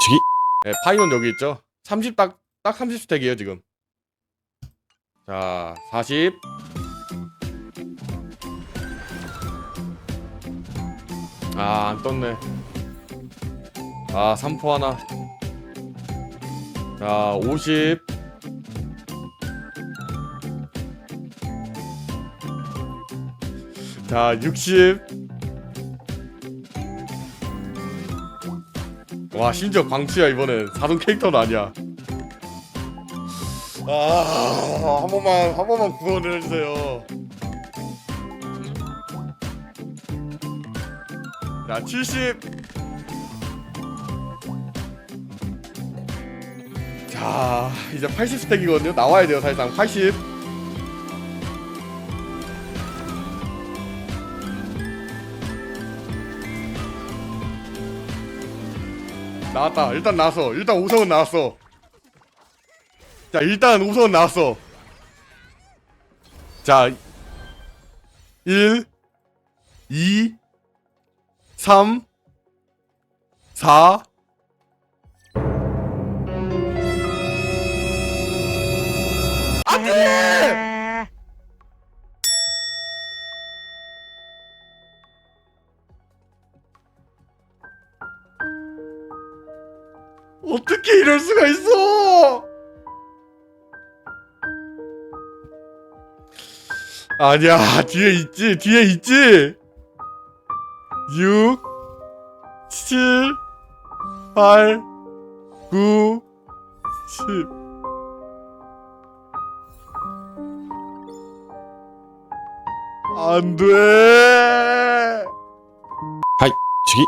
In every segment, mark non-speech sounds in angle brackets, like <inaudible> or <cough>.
<laughs> 네, 파이온 여기 있죠 30딱 딱 30스택이에요 지금 자 40. 아, 안 떴네. 아, 3포 하나. 자, 50. 자, 60. 와, 심지어 광치야, 이번엔. 자동 캐릭터는 아니야. 아, 한 번만, 한 번만 구원을 해주세요. 자, 70. 자, 이제 80 스택이거든요. 나와야 돼요, 사실상. 80. 나왔다. 일단 나왔어. 일단 5성은 나왔어. 자, 일단 5성은 나왔어. 자, 1, 2, 3 4 안돼! 어떻게 이럴 수가 있어? 아니야 뒤에 있지 뒤에 있지? 6 7 8 9 10 안돼! 하이 치기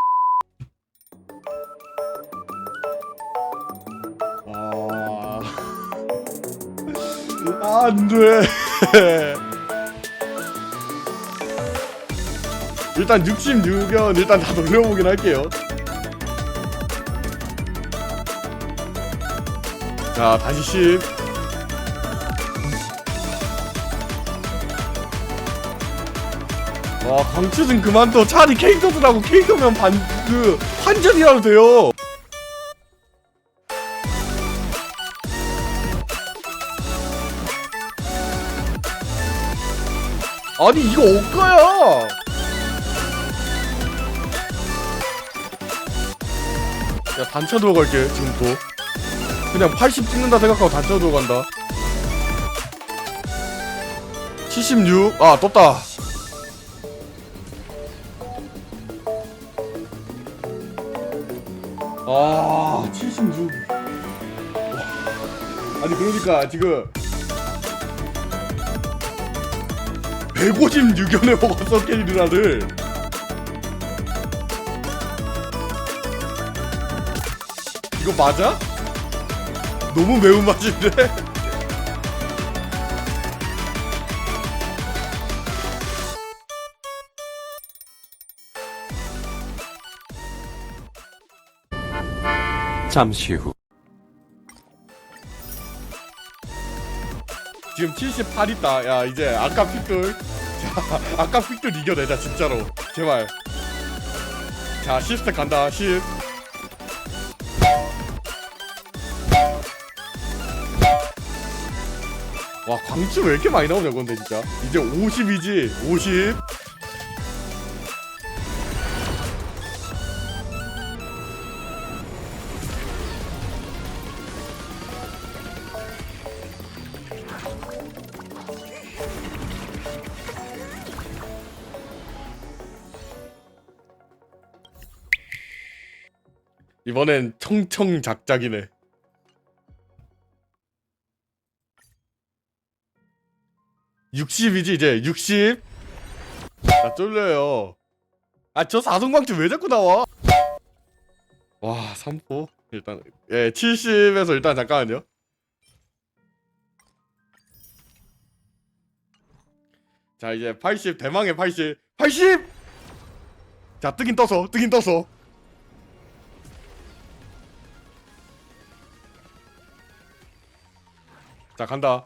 안돼 <laughs> 일단 66연 일단 다 돌려보긴 할게요 자 다시 10 와, 광치는 그만 둬. 차라리 캐릭터들하고 캐릭터면 반, 그, 환전이라도 돼요. 아니, 이거 옷가야! 야, 단차 들어갈게, 지금부터. 그냥 80 찍는다 생각하고 단차 들어간다. 76. 아, 떴다. 아, 76. 와. 아니 그러니까 지금 156연에 먹었어 캐리라를. 이거 맞아? 너무 매운맛인데? 잠시 후 지금 78 있다. 야 이제 아까 픽들. 자 아까 픽들 이겨내자 진짜로. 제발. 자 10스택 간다. 10. 와 광주 왜 이렇게 많이 나오냐 근데 진짜. 이제 50이지. 50. 이번엔 청청작작이네. (60이지) 이제 (60) 나 쫄려요. 아 저 사성광주 왜 자꾸 나와? 와 (3포) 일단 예 (70에서) 일단 잠깐만요. 자 이제 (80) 대망의 (80) (80) 자 뜨긴 떠서 뜨긴 떠서 자 간다.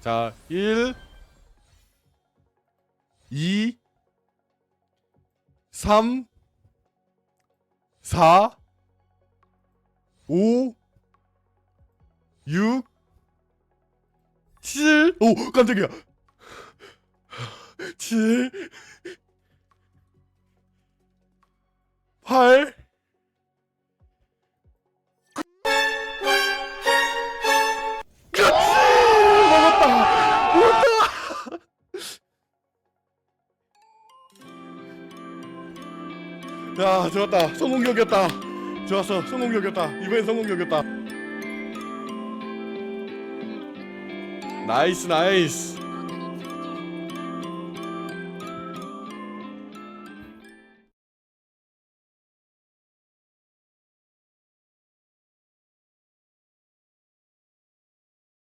자 1 2 3 4 5 6 7 오 깜짝이야. 7 8 야 좋았다. 성공격이었다. 좋았어. 성공격이었다. 이번엔 성공격이었다. 나이스 나이스